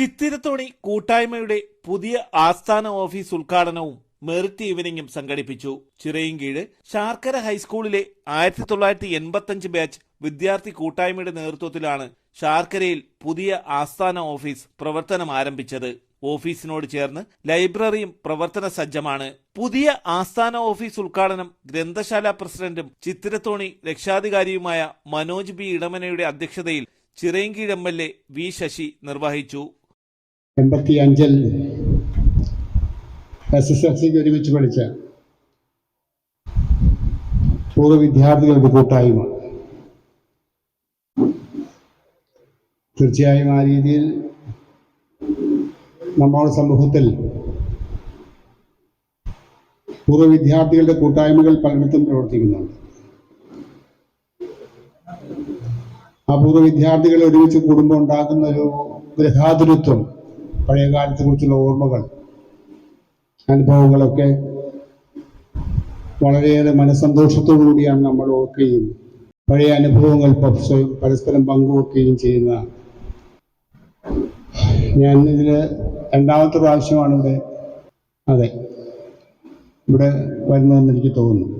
ചിത്തിരത്തോണി കൂട്ടായ്മയുടെ പുതിയ ആസ്ഥാന ഓഫീസ് ഉദ്ഘാടനവും മെറിറ്റ് ഈവനിങ്ങും സംഘടിപ്പിച്ചു. ചിറയിൻകീഴ് ശാർക്കര ഹൈസ്കൂളിലെ ആയിരത്തി തൊള്ളായിരത്തി എൺപത്തഞ്ച് ബാച്ച് വിദ്യാർത്ഥി കൂട്ടായ്മയുടെ നേതൃത്വത്തിലാണ് ശാർക്കരയിൽ പുതിയ ആസ്ഥാന ഓഫീസ് പ്രവർത്തനം ആരംഭിച്ചത്. ഓഫീസിനോട് ചേർന്ന് ലൈബ്രറിയും പ്രവർത്തന സജ്ജമാണ്. പുതിയ ആസ്ഥാന ഓഫീസ് ഉദ്ഘാടനം ഗ്രന്ഥശാല പ്രസിഡന്റും ചിത്തിരത്തോണി രക്ഷാധികാരിയുമായ മനോജ് ബി ഇടമനയുടെ അധ്യക്ഷതയിൽ Chirayinkeezhu M L A V Sasi നിർവഹിച്ചു. എൺപത്തി അഞ്ചിൽ എസ് എസ് എൽ സിക്ക് ഒരുമിച്ച് പഠിച്ച പൂർവ വിദ്യാർത്ഥികളുടെ കൂട്ടായ്മ. തീർച്ചയായും ആ രീതിയിൽ നമ്മുടെ സമൂഹത്തിൽ പൂർവ വിദ്യാർത്ഥികളുടെ കൂട്ടായ്മകൾ പലയിടത്തും പ്രവർത്തിക്കുന്നുണ്ട്. ആ പൂർവ വിദ്യാർത്ഥികൾ ഒരുമിച്ച് കൂടുമ്പോൾ ഉണ്ടാക്കുന്ന ഒരു ഗൃഹാതുരത്വം പഴയ കാലത്തെ കുറിച്ചുള്ള ഓർമ്മകൾ അനുഭവങ്ങളൊക്കെ വളരെയേറെ മനസ്സന്തോഷത്തോടു കൂടിയാണ് നമ്മൾ ഓർക്കുകയും പഴയ അനുഭവങ്ങൾ പരസ്പരം പങ്കുവെക്കുകയും ചെയ്യുന്ന. ഞാൻ ഇതിൽ രണ്ടാമത്തെ പ്രാവശ്യമാണ് ഇവിടെ അതെ ഇവിടെ വരുന്നതെന്ന് എനിക്ക് തോന്നുന്നു.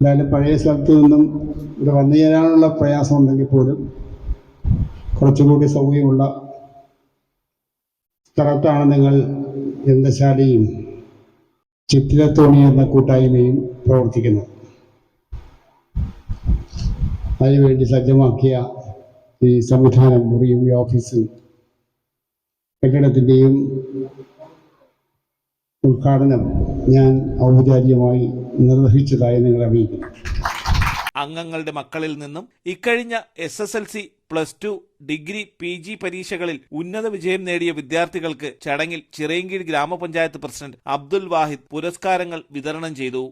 എന്തായാലും പഴയ സ്ഥലത്ത് നിന്നും ഇവിടെ വന്നു ചേരാനുള്ള പ്രയാസം ഉണ്ടെങ്കിൽ പോലും കുറച്ചുകൂടി സൗകര്യമുള്ള സ്ഥലത്താണ് നിങ്ങൾ ഗ്രന്ഥശാലയും ചിത്രത്തോണി എന്ന കൂട്ടായ്മയും പ്രവർത്തിക്കുന്നത് അതിനുവേണ്ടി സജ്ജമാക്കിയ ഈ സംവിധാനം മുറിയും ഈ ഓഫീസും കെട്ടിടത്തിന്റെയും ഉദ്ഘാടനം ഞാൻ ഔപചാരികമായി നിർവഹിച്ചതായി നിങ്ങൾ അറിയിക്കുന്നു. അംഗങ്ങളുടെ മക്കളിൽ നിന്നും ഇക്കഴിഞ്ഞ S S L C plus two degree P G പരീക്ഷകളിൽ ഉന്നത വിജയം നേടിയ വിദ്യാർത്ഥികൾക്ക് ചടങ്ങിൽ ചിറയൻകീഴ് ഗ്രാമപഞ്ചായത്ത് പ്രസിഡന്റ് അബ്ദുൽ വാഹിദ് പുരസ്കാരങ്ങൾ വിതരണം ചെയ്തു.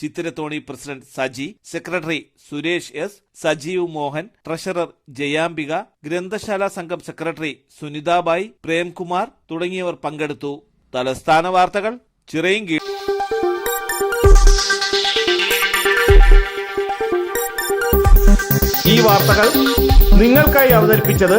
Chithirathoni president Saji secretary Suresh S Sajeev Mohan treasurer Jayambika ഗ്രന്ഥശാല സംഘം സെക്രട്ടറി സുനിതാബായി പ്രേംകുമാർ തുടങ്ങിയവർ പങ്കെടുത്തു. തലസ്ഥാന വാർത്തകൾ ചിറയും ഈ വാർത്തകൾ നിങ്ങൾക്കായി അവതരിപ്പിച്ചത്